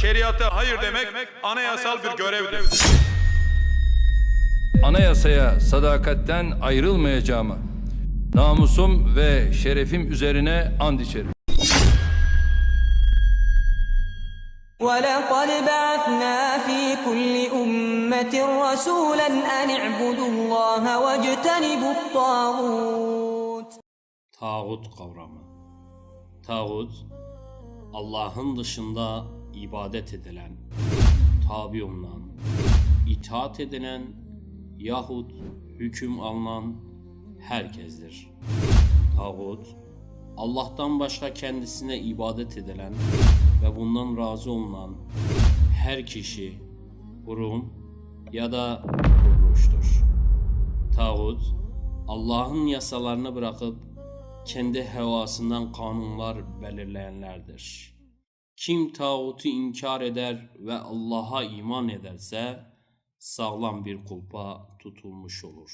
şeriata hayır demek anayasal bir görevdir. Anayasaya sadakatten ayrılmayacağıma, namusum ve şerefim üzerine and içerim. ولقد بعثنا في كل أمة رسولا أن اعبدوا الله واجتنبوا الطاغوت Tağut kavramı. Tağut, Allah'ın dışında ibadet edilen, tabi olunan, itaat edilen yahut hüküm alınan herkesdir. Tağut, Allah'tan başka kendisine ibadet edilen ve bundan razı olunan her kişi, kurum ya da kuruluştur. Tağut, Allah'ın yasalarını bırakıp kendi hevasından kanunlar belirleyenlerdir. Kim tağutu inkar eder ve Allah'a iman ederse sağlam bir kulpa tutulmuş olur.